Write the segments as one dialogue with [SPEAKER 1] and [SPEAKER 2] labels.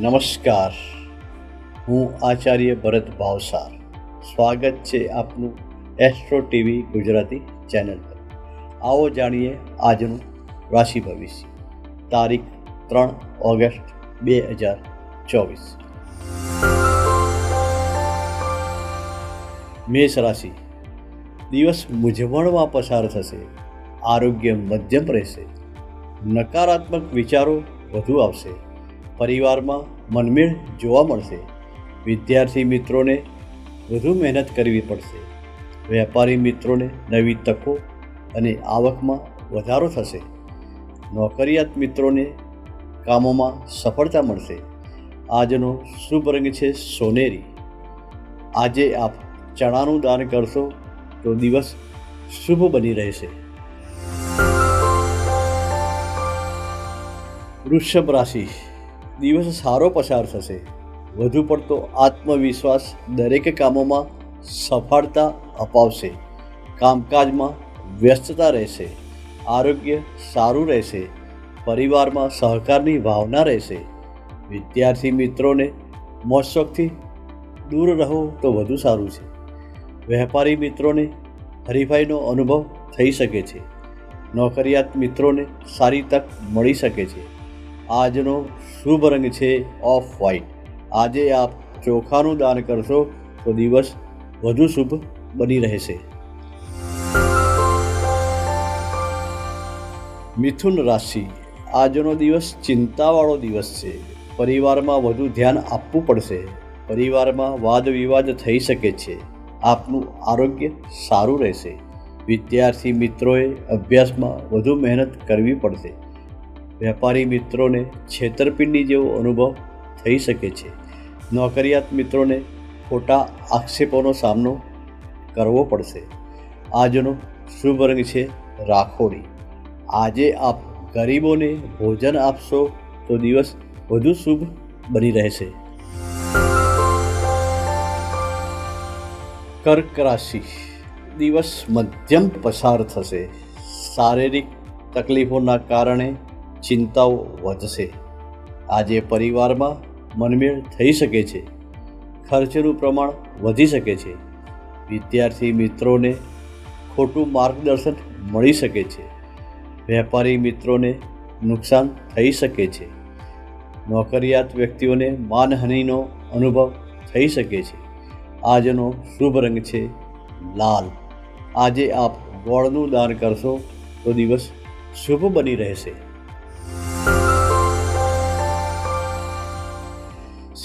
[SPEAKER 1] નમસ્કાર. હું આચાર્ય ભરત ભાવસાર. સ્વાગત છે આપનું એસ્ટ્રો ટીવી ગુજરાતી ચેનલ પર. આવો જાણીએ આજનું રાશિ ભવિષ્ય. તારીખ ત્રણ ઓગસ્ટ બે હજાર ચોવીસ. મેષ રાશિ. દિવસ મૂંઝવણમાં પસાર થશે. આરોગ્ય મધ્યમ રહેશે. નકારાત્મક વિચારો વધુ આવશે. પરિવારમાં મનમેળ જોવા મળશે. વિદ્યાર્થી મિત્રોને વધુ મહેનત કરવી પડશે. વેપારી મિત્રોને નવી તકો અને આવકમાં વધારો થશે. નોકરિયાત મિત્રોને કામોમાં સફળતા મળશે. આજનો શુભ રંગ છે સોનેરી. આજે આપ ચણાનું દાન કરશો તો દિવસ શુભ બની રહેશે. વૃષભ રાશિ. દિવસ સારો પસાર થશે. વધુ પડતો આત્મવિશ્વાસ દરેક કામોમાં સફળતા અપાવશે. કામકાજમાં વ્યસ્તતા રહેશે. આરોગ્ય સારું રહેશે. પરિવારમાં સહકારની ભાવના રહેશે. વિદ્યાર્થી મિત્રોને મોજશોખથી દૂર રહો તો વધુ સારું છે. વેપારી મિત્રોને હરીફાઈનો અનુભવ થઈ શકે છે. નોકરિયાત મિત્રોને સારી તક મળી શકે છે. આજનો શુભ રંગ છે ઓફ વ્હાઇટ. આજે આપ ચોખાનું દાન કરશો તો દિવસ વધુ શુભ બની રહેશે. મિથુન રાશિ. આજનો દિવસ ચિંતાવાળો દિવસ છે. પરિવારમાં વધુ ધ્યાન આપવું પડશે. પરિવારમાં વાદ વિવાદ થઈ શકે છે. આપનું આરોગ્ય સારું રહેશે. વિદ્યાર્થી મિત્રોએ અભ્યાસમાં વધુ મહેનત કરવી પડશે. વેપારી મિત્રોને છેતરપિંડી જેવો અનુભવ થઈ શકે છે. નોકરિયાત મિત્રોને ખોટા આક્ષેપોનો સામનો કરવો પડશે. આજનો શુભ રંગ છે રાખોડી. આજે આપ ગરીબોને ભોજન આપશો તો દિવસ વધુ શુભ બની રહેશે. કર્ક રાશિ. દિવસ મધ્યમ પસાર થશે. શારીરિક તકલીફોના કારણે ચિંતાઓ વધશે. આજે પરિવારમાં મનમેળ થઈ શકે છે. ખર્ચનું પ્રમાણ વધી શકે છે. વિદ્યાર્થી મિત્રોને ખોટું માર્ગદર્શન મળી શકે છે. વેપારી મિત્રોને નુકસાન થઈ શકે છે. નોકરિયાત વ્યક્તિઓને માનહાનિનો અનુભવ થઈ શકે છે. આજનો શુભ રંગ છે લાલ. આજે આપ ગોળનું દાન કરશો તો દિવસ શુભ બની રહેશે.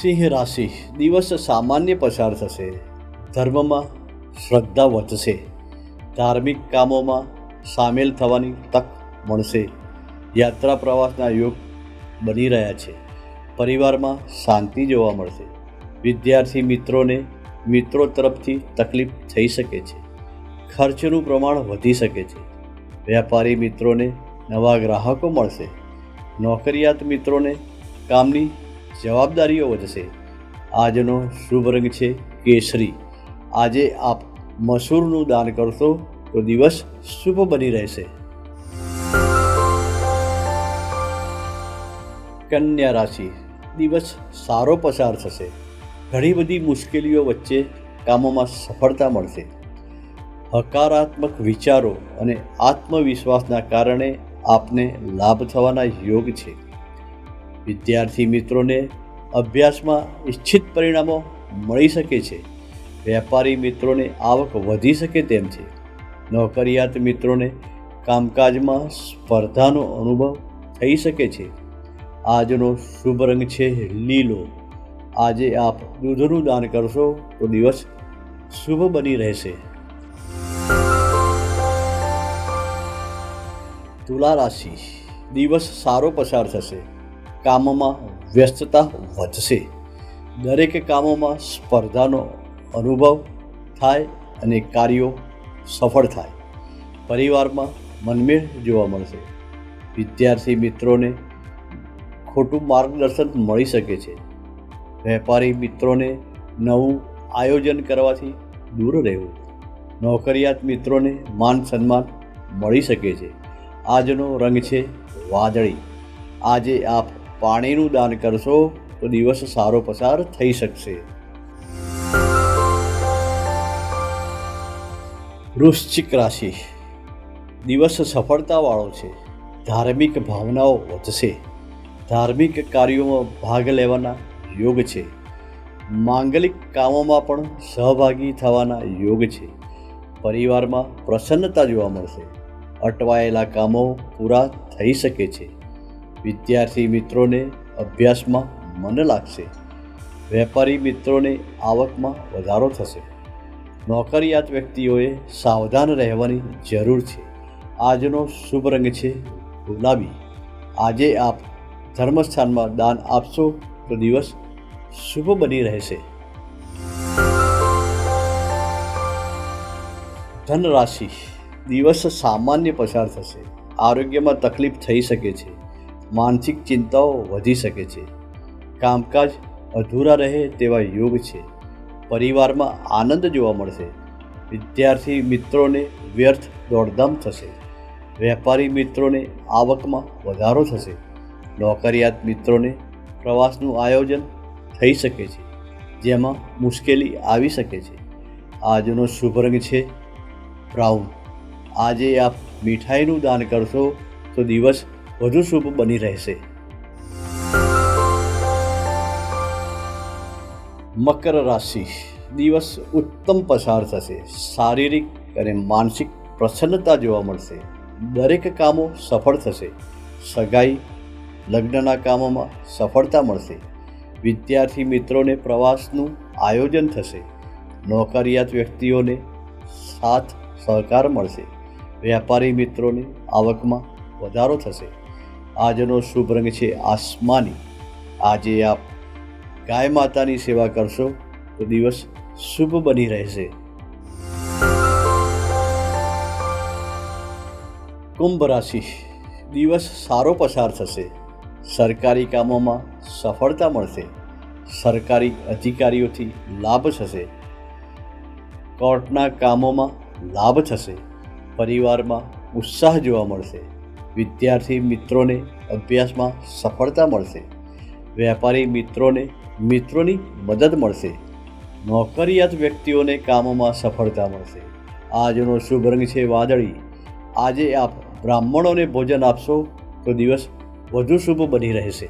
[SPEAKER 1] સિંહ રાશિ દિવસ સામાન્ય પસાર થશે. ધર્મમાં શ્રદ્ધા વધશે. ધાર્મિક કામોમાં સામેલ થવાની તક મળશે. યાત્રા પ્રવાસના યોગ બની રહ્યા છે. પરિવારમાં શાંતિ જોવા મળશે. વિદ્યાર્થી મિત્રોને મિત્રો તરફથી તકલીફ થઈ શકે છે. ખર્ચનું પ્રમાણ વધી શકે છે. વેપારી મિત્રોને નવા ગ્રાહકો મળશે. નોકરિયાત મિત્રોને કામની જવાબદારીઓ વધશે. આજનો શુભ રંગ છે કેસરી. આજે આપ મસૂરનું દાન કરશો તો દિવસ શુભ બની રહેશે. કન્યા રાશિ. દિવસ સારો પસાર થશે. ઘણી બધી મુશ્કેલીઓ વચ્ચે કામોમાં સફળતા મળશે. હકારાત્મક વિચારો અને આત્મવિશ્વાસના કારણે આપને લાભ થવાના યોગ છે. વિદ્યાર્થી મિત્રોને અભ્યાસમાં ઈચ્છિત પરિણામો મળી શકે છે. વેપારી મિત્રોને આવક વધી શકે તેમ છે. નોકરિયાત મિત્રોને કામકાજમાં સ્પર્ધાનો અનુભવ થઈ શકે છે. આજનો શુભ રંગ છે લીલો. આજે આપ દૂધનું દાન કરશો તો દિવસ શુભ બની રહેશે. તુલા રાશિ. દિવસ સારો પસાર થશે. કામમાં વ્યસ્તતા વધશે. દરેક કામોમાં સ્પર્ધાનો અનુભવ થાય અને કાર્યો સફળ થાય. પરિવારમાં મનમેળ જોવા મળશે. વિદ્યાર્થી મિત્રોને ખોટું માર્ગદર્શન મળી શકે છે. વેપારી મિત્રોને નવું આયોજન કરવાથી દૂર રહેવું. નોકરિયાત મિત્રોને માન સન્માન મળી શકે છે. આજનો રંગ છે વાદળી. આજે આપ પાણીનું દાન કરશો તો દિવસ સારો પસાર થઈ શકશે. વૃશ્ચિક રાશિ. દિવસ સફળતાવાળો છે. ધાર્મિક ભાવનાઓ વધશે. ધાર્મિક કાર્યોમાં ભાગ લેવાના યોગ છે. માંગલિક કામોમાં પણ સહભાગી થવાના યોગ છે. પરિવારમાં પ્રસન્નતા જોવા મળશે. અટવાયેલા કામો પૂરા થઈ શકે છે. વિદ્યાર્થી મિત્રોને અભ્યાસમાં મન લાગશે. વેપારી મિત્રોને આવકમાં વધારો થશે. નોકરિયાત વ્યક્તિઓએ સાવધાન રહેવાની જરૂર છે. આજનો શુભ રંગ છે ગુલાબી. આજે આપ ધર્મસ્થાનમાં દાન આપશો તો દિવસ શુભ બની રહેશે. ધન રાશિ દિવસ સામાન્ય પસાર થશે. આરોગ્યમાં તકલીફ થઈ શકે છે. માનસિક ચિંતાઓ વધી શકે છે. કામકાજ અધૂરા રહે તેવા યોગ છે. પરિવારમાં આનંદ જોવા મળશે. વિદ્યાર્થી મિત્રોને વ્યર્થ દોડધામ થશે. વેપારી મિત્રોને આવકમાં વધારો થશે. નોકરિયાત મિત્રોને પ્રવાસનું આયોજન થઈ શકે છે, જેમાં મુશ્કેલી આવી શકે છે. આજનો શુભ રંગ છે બ્રાઉન. આજે આપ મીઠાઈનું દાન કરશો તો દિવસ વધુ શુભ બની રહેશે. મકર રાશિ દિવસ ઉત્તમ પસાર થશે. શારીરિક અને માનસિક પ્રસન્નતા જોવા મળશે. દરેક કામો સફળ થશે. સગાઈ, લગ્નના કામોમાં સફળતા મળશે. વિદ્યાર્થી મિત્રોને પ્રવાસનું આયોજન થશે. નોકરિયાત વ્યક્તિઓને સાથ સહકાર મળશે. વેપારી મિત્રોને આવકમાં વધારો થશે. આજનો શુભ રંગ છે આસમાની. આજે આપ ગાય માતાની સેવા કરશો તો દિવસ શુભ બની રહેશે. કુંભ રાશિ. દિવસ સારો પસાર થશે. સરકારી કામોમાં સફળતા મળશે. સરકારી અધિકારીઓથી લાભ થશે. કોર્ટના કામોમાં લાભ થશે. પરિવારમાં ઉત્સાહ જોવા મળશે. વિદ્યાર્થી મિત્રોને અભ્યાસમાં સફળતા મળશે. વેપારી મિત્રોને મિત્રોની મદદ મળશે. નોકરિયાત વ્યક્તિઓને કામોમાં સફળતા મળશે. આજનો શુભ રંગ છે વાદળી. આજે આપ બ્રાહ્મણોને ભોજન આપશો તો દિવસ વધુ શુભ બની રહેશે.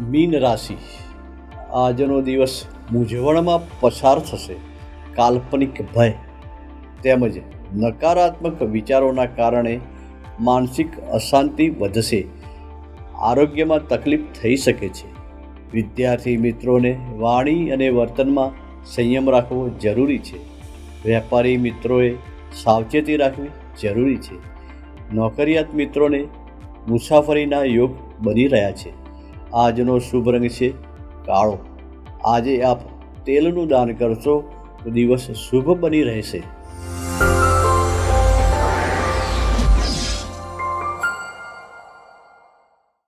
[SPEAKER 1] મીન રાશિ. આજનો દિવસ મૂંઝવણમાં પસાર થશે. કાલ્પનિક ભય તેમજ નકારાત્મક વિચારોના કારણે માનસિક અશાંતિ વધશે. આરોગ્યમાં તકલીફ થઈ શકે છે. વિદ્યાર્થી મિત્રોને વાણી અને વર્તનમાં સંયમ રાખવો જરૂરી છે. વેપારી મિત્રોએ સાવચેતી રાખવી જરૂરી છે. નોકરિયાત મિત્રોને મુસાફરીના યોગ બની રહ્યા છે. આજનો શુભ રંગ છે કાળો. આજે આપ તેલનું દાન કરશો દિવસ શુભ બની રહેશે.